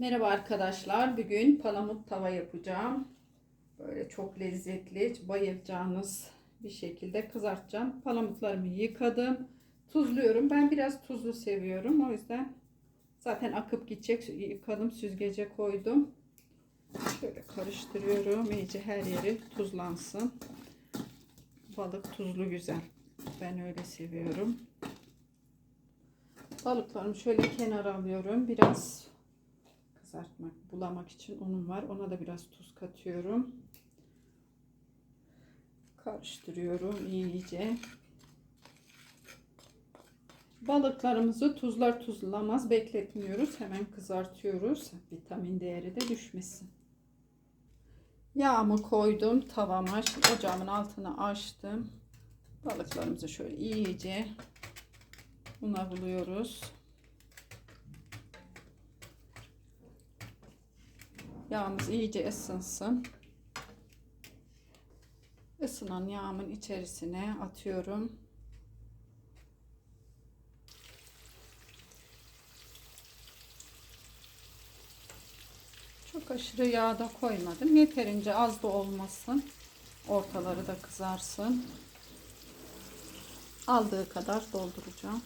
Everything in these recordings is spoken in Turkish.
Merhaba arkadaşlar. Bugün palamut tava yapacağım. Böyle çok lezzetli, bayılacağınız bir şekilde kızartacağım. Palamutlarımı yıkadım. Tuzluyorum. Ben biraz tuzlu seviyorum. O yüzden zaten akıp gidecek. Yıkadım, süzgece koydum. Şöyle karıştırıyorum. İyice her yeri tuzlansın. Balık tuzlu güzel. Ben öyle seviyorum. Balıklarımı şöyle kenara alıyorum. Biraz kızartmak, bulamak için unum var. Ona da biraz tuz katıyorum. Karıştırıyorum iyice. Balıklarımızı tuzlar tuzlamaz bekletmiyoruz. Hemen kızartıyoruz. Vitamin değeri de düşmesin. Yağımı koydum tavama. Şimdi ocağımın altını açtım. Balıklarımızı şöyle iyice una buluyoruz. Yağımız iyice ısınsın. Isınan yağımın içerisine atıyorum. Çok aşırı yağ da koymadım. Yeterince az da olmasın. Ortaları da kızarsın. Aldığı kadar dolduracağım.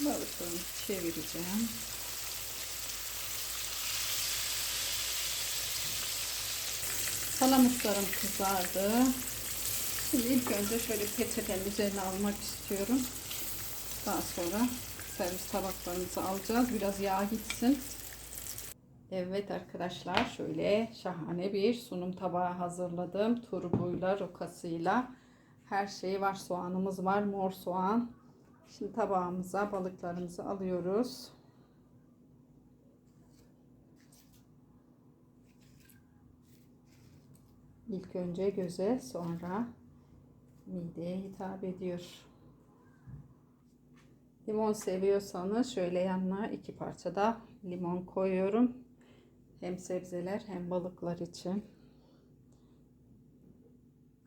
Balıklarımı çevireceğim. Palamutlarım kızardı. Şimdi ilk önce şöyle peçetenin üzerine almak istiyorum. Daha sonra servis tabaklarımızı alacağız. Biraz yağ gitsin. Evet arkadaşlar şöyle şahane bir sunum tabağı hazırladım. Turbuyla, rokasıyla. Her şey var. Soğanımız var. Mor soğan. Şimdi tabağımıza balıklarımızı alıyoruz. İlk önce göze sonra mideye hitap ediyor. Limon seviyorsanız şöyle yanına iki parça da limon koyuyorum. Hem sebzeler hem balıklar için.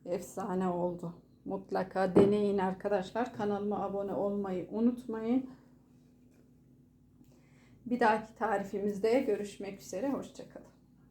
Efsane oldu. Mutlaka deneyin arkadaşlar. Kanalıma abone olmayı unutmayın. Bir dahaki tarifimizde görüşmek üzere. Hoşçakalın.